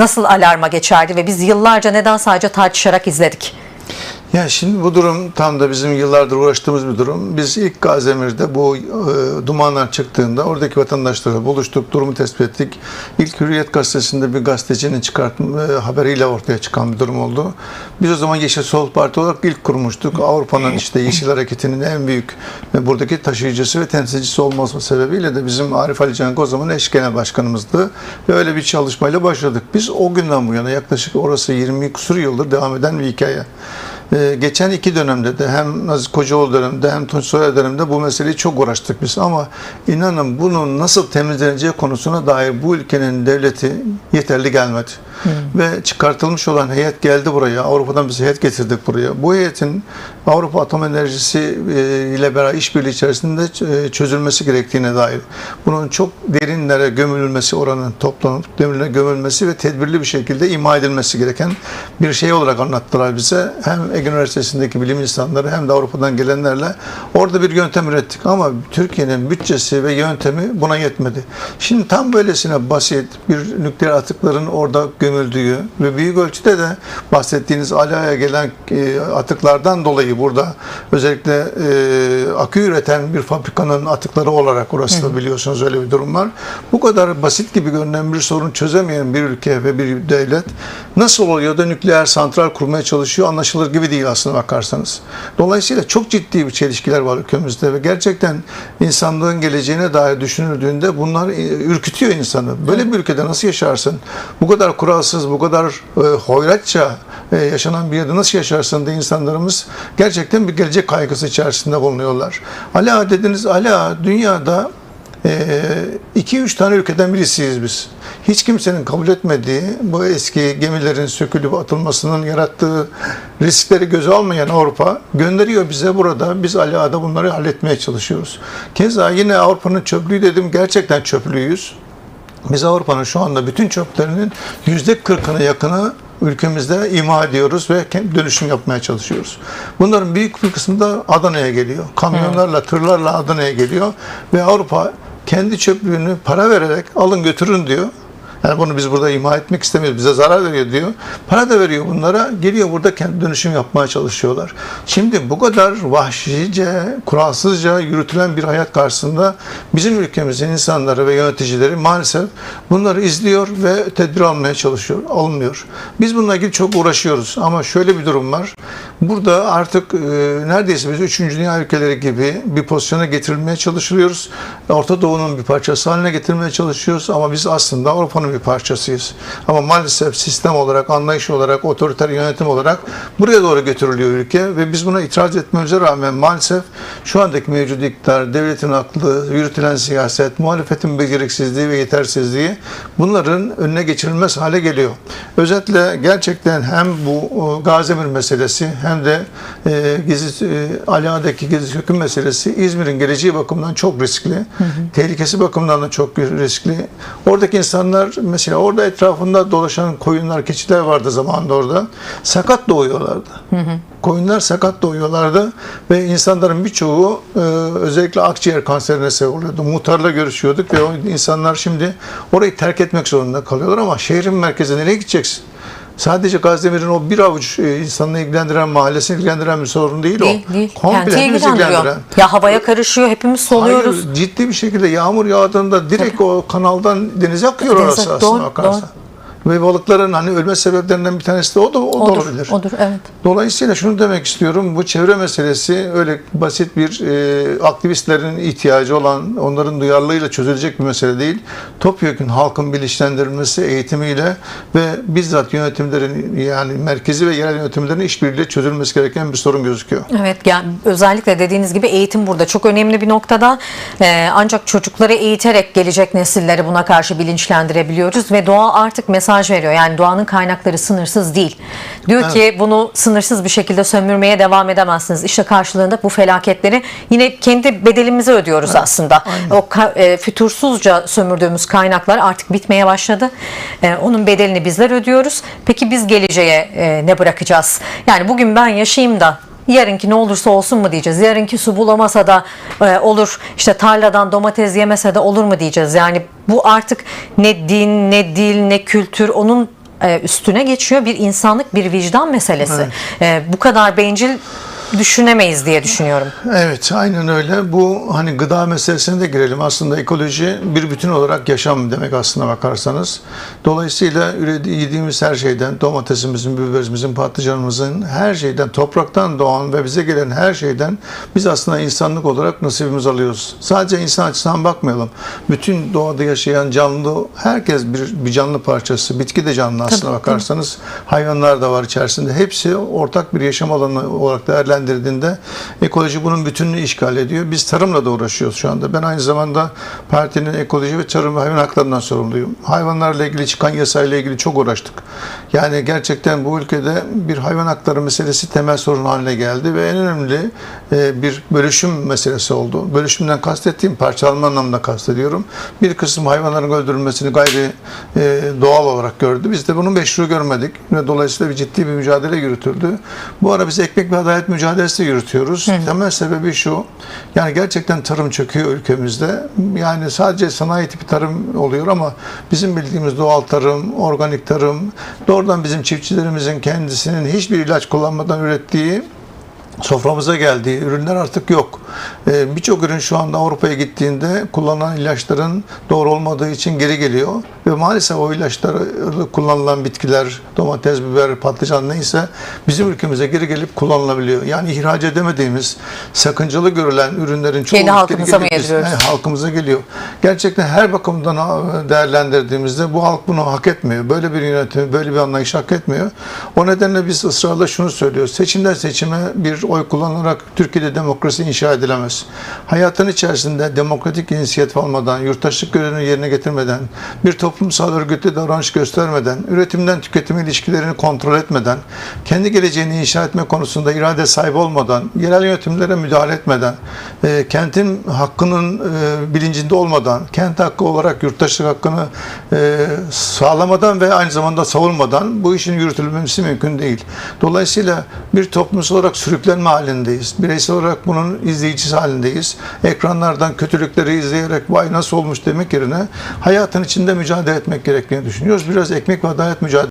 nasıl alarma geçerdi ve biz yıllarca neden sadece tartışarak izledik? Ya şimdi bu durum tam da bizim yıllardır uğraştığımız bir durum. Biz ilk Gazemir'de bu e, dumanlar çıktığında oradaki vatandaşlarla buluştuk, durumu tespit ettik. İlk Hürriyet Gazetesi'nde bir gazetecinin çıkartma e, haberiyle ortaya çıkan bir durum oldu. Biz o zaman Yeşil Sol Parti olarak ilk kurmuştuk. Avrupa'nın işte Yeşil Hareketi'nin en büyük ve buradaki taşıyıcısı ve temsilcisi olması sebebiyle de bizim Arif Ali Cenk o zaman eş genel başkanımızdı. Ve öyle bir çalışmayla başladık. Biz o günden bu yana yaklaşık orası 20 kusur yıldır devam eden bir hikaye. Ee, geçen iki dönemde de hem Aziz Kocaoğlu döneminde hem Tunç Soyer döneminde bu meseleyi çok uğraştık biz ama inanın bunun nasıl temizleneceği konusuna dair bu ülkenin devleti yeterli gelmedi. Ve çıkartılmış olan heyet geldi buraya. Avrupa'dan biz heyet getirdik buraya. Bu heyetin Avrupa Atom Enerjisi e, ile beraber işbirliği içerisinde e, çözülmesi gerektiğine dair. Bunun çok derinlere gömülmesi, oranın toplanıp derinlere gömülmesi ve tedbirli bir şekilde ima edilmesi gereken bir şey olarak anlattılar bize. Hem Ege Üniversitesi'ndeki bilim insanları hem de Avrupa'dan gelenlerle orada bir yöntem ürettik. Ama Türkiye'nin bütçesi ve yöntemi buna yetmedi. Şimdi tam böylesine basit bir nükleer atıkların orada gömüldüğü ve büyük ölçüde de bahsettiğiniz alaya gelen e, atıklardan dolayı burada özellikle e, akü üreten bir fabrikanın atıkları olarak orası da biliyorsunuz öyle bir durum var. Bu kadar basit gibi görünen bir sorun çözemeyen bir ülke ve bir devlet nasıl oluyor da nükleer santral kurmaya çalışıyor anlaşılır gibi değil aslında bakarsanız. Dolayısıyla çok ciddi bir çelişkiler var ülkemizde ve gerçekten insanlığın geleceğine dair düşünüldüğünde bunlar e, ürkütüyor insanı. Böyle bir ülkede nasıl yaşarsın? Bu kadar kuralsız, bu kadar e, hoyratça e, yaşanan bir yerde nasıl yaşarsın diye insanlarımız gerçekten bir gelecek kaygısı içerisinde bulunuyorlar. Ala dediniz, ala dünyada 2-3 tane ülkeden birisiyiz biz. Hiç kimsenin kabul etmediği bu eski gemilerin sökülüp atılmasının yarattığı riskleri göze almayan Avrupa gönderiyor bize burada. Biz Ala'da bunları halletmeye çalışıyoruz. Keza yine Avrupa'nın çöplüğü dedim gerçekten çöplüğüyüz. Biz Avrupa'nın şu anda bütün çöplerinin yüzde 40'ına yakını ülkemizde ima ediyoruz ve dönüşüm yapmaya çalışıyoruz. Bunların büyük bir kısmı da Adana'ya geliyor. Kamyonlarla, tırlarla Adana'ya geliyor ve Avrupa kendi çöplüğünü para vererek alın götürün diyor. Yani bunu biz burada ima etmek istemiyoruz. Bize zarar veriyor diyor. Para da veriyor bunlara. Geliyor burada kendi dönüşüm yapmaya çalışıyorlar. Şimdi bu kadar vahşice, kuralsızca yürütülen bir hayat karşısında bizim ülkemizin insanları ve yöneticileri maalesef bunları izliyor ve tedbir almaya çalışıyor. Alınmıyor. Biz bununla ilgili çok uğraşıyoruz. Ama şöyle bir durum var. Burada artık e, neredeyse biz 3. Dünya ülkeleri gibi bir pozisyona getirilmeye çalışıyoruz. Orta Doğu'nun bir parçası haline getirmeye çalışıyoruz. Ama biz aslında Avrupa'nın bir parçasıyız. Ama maalesef sistem olarak, anlayış olarak, otoriter yönetim olarak buraya doğru götürülüyor ülke ve biz buna itiraz etmemize rağmen maalesef şu andaki mevcut iktidar, devletin aklı, yürütülen siyaset, muhalefetin beceriksizliği ve yetersizliği bunların önüne geçirilmez hale geliyor. Özetle gerçekten hem bu Gazemir meselesi hem de e, Gezi, e, Ala'daki Gezi Söküm meselesi İzmir'in geleceği bakımından çok riskli. Tehlikesi bakımından da çok riskli. Oradaki insanlar mesela orada etrafında dolaşan koyunlar, keçiler vardı zamanında orada. Sakat doğuyorlardı. Koyunlar sakat doğuyorlardı ve insanların birçoğu e, özellikle akciğer kanserine sebep oluyordu. Muhtarla görüşüyorduk ve o insanlar şimdi orayı terk etmek zorunda kalıyorlar ama şehrin merkezine nereye gideceksin? Sadece Gazdemir'in o bir avuç e, insanını ilgilendiren, mahallesini ilgilendiren bir sorun değil, Değil, o. değil. Komple Kenti hepimizi ilgilendiriyor. Ya havaya karışıyor, hepimiz soluyoruz. Hayır, ciddi bir şekilde yağmur yağdığında direkt o kanaldan denize akıyor Denize- orası aslında doğru, bakarsan. doğru. Ve balıkların hani ölme sebeplerinden bir tanesi de o da, o da Odur, olabilir. odur, evet. Dolayısıyla şunu demek istiyorum. Bu çevre meselesi öyle basit bir e, aktivistlerin ihtiyacı olan, onların duyarlılığıyla çözülecek bir mesele değil. Topyekun halkın bilinçlendirilmesi eğitimiyle ve bizzat yönetimlerin yani merkezi ve yerel yönetimlerin işbirliğiyle çözülmesi gereken bir sorun gözüküyor. Evet yani özellikle dediğiniz gibi eğitim burada çok önemli bir noktada. Ee, ancak çocukları eğiterek gelecek nesilleri buna karşı bilinçlendirebiliyoruz ve doğa artık mesaj veriyor. Yani doğanın kaynakları sınırsız değil. Diyor ki bunu sınırsız bir şekilde sömürmeye devam edemezsiniz. İşte karşılığında bu felaketleri yine kendi bedelimizi ödüyoruz aslında. O ka- e, fütursuzca sömürdüğümüz kaynaklar artık bitmeye başladı. E, onun bedelini bizler ödüyoruz. Peki biz geleceğe e, ne bırakacağız? Yani bugün ben yaşayayım da yarınki ne olursa olsun mu diyeceğiz? Yarınki su bulamasa da e, olur. İşte tarladan domates yemese de olur mu diyeceğiz? Yani bu artık ne din, ne dil, ne kültür onun e, üstüne geçiyor. Bir insanlık, bir vicdan meselesi. E, bu kadar bencil düşünemeyiz diye düşünüyorum. Evet, aynen öyle. Bu hani gıda meselesine de girelim. Aslında ekoloji bir bütün olarak yaşam demek aslına bakarsanız. Dolayısıyla yediğimiz her şeyden, domatesimizin, biberimizin, patlıcanımızın, her şeyden, topraktan doğan ve bize gelen her şeyden biz aslında insanlık olarak nasibimizi alıyoruz. Sadece insan açısından bakmayalım. Bütün doğada yaşayan canlı, herkes bir, bir canlı parçası. Bitki de canlı aslına bakarsanız. Hayvanlar da var içerisinde. Hepsi ortak bir yaşam alanı olarak değerlendirdiğinde ekoloji bunun bütününü işgal ediyor. Biz tarımla da uğraşıyoruz şu anda. Ben aynı zamanda partinin ekoloji ve tarım ve hayvan haklarından sorumluyum. Hayvanlarla ilgili çıkan yasayla ilgili çok uğraştık. Yani gerçekten bu ülkede bir hayvan hakları meselesi temel sorun haline geldi ve en önemli e, bir bölüşüm meselesi oldu. Bölüşümden kastettiğim parçalanma anlamında kastediyorum. Bir kısım hayvanların öldürülmesini gayri e, doğal olarak gördü. Biz de bunun meşru görmedik ve dolayısıyla bir ciddi bir mücadele yürütüldü. Bu ara biz ekmek ve adalet mücadelesi de yürütüyoruz. Temel sebebi şu. Yani gerçekten tarım çöküyor ülkemizde. Yani sadece sanayi tipi tarım oluyor ama bizim bildiğimiz doğal tarım, organik tarım, doğrudan bizim çiftçilerimizin kendisinin hiçbir ilaç kullanmadan ürettiği soframıza geldiği ürünler artık yok. Ee, Birçok ürün şu anda Avrupa'ya gittiğinde kullanılan ilaçların doğru olmadığı için geri geliyor. Ve maalesef o ilaçlar kullanılan bitkiler, domates, biber, patlıcan neyse bizim ülkemize geri gelip kullanılabiliyor. Yani ihraç edemediğimiz, sakıncalı görülen ürünlerin çoğu geri halkımıza mı biz-? He, halkımıza geliyor. Gerçekten her bakımdan değerlendirdiğimizde bu halk bunu hak etmiyor. Böyle bir yönetim, böyle bir anlayış hak etmiyor. O nedenle biz ısrarla şunu söylüyoruz. Seçimden seçime bir oy kullanarak Türkiye'de demokrasi inşa edilemez. Hayatın içerisinde demokratik inisiyatif almadan, yurttaşlık görevini yerine getirmeden, bir toplumsal örgütlü davranış göstermeden, üretimden tüketime ilişkilerini kontrol etmeden, kendi geleceğini inşa etme konusunda irade sahibi olmadan, yerel yönetimlere müdahale etmeden, e, kentin hakkının e, bilincinde olmadan, kent hakkı olarak yurttaşlık hakkını e, sağlamadan ve aynı zamanda savunmadan bu işin yürütülmesi mümkün değil. Dolayısıyla bir toplumsal olarak sürüklenme halindeyiz. Bireysel olarak bunun izleyicisi halindeyiz. Ekranlardan kötülükleri izleyerek vay nasıl olmuş demek yerine hayatın içinde mücadele etmek gerektiğini düşünüyoruz. Biraz ekmek ve adalet mücadele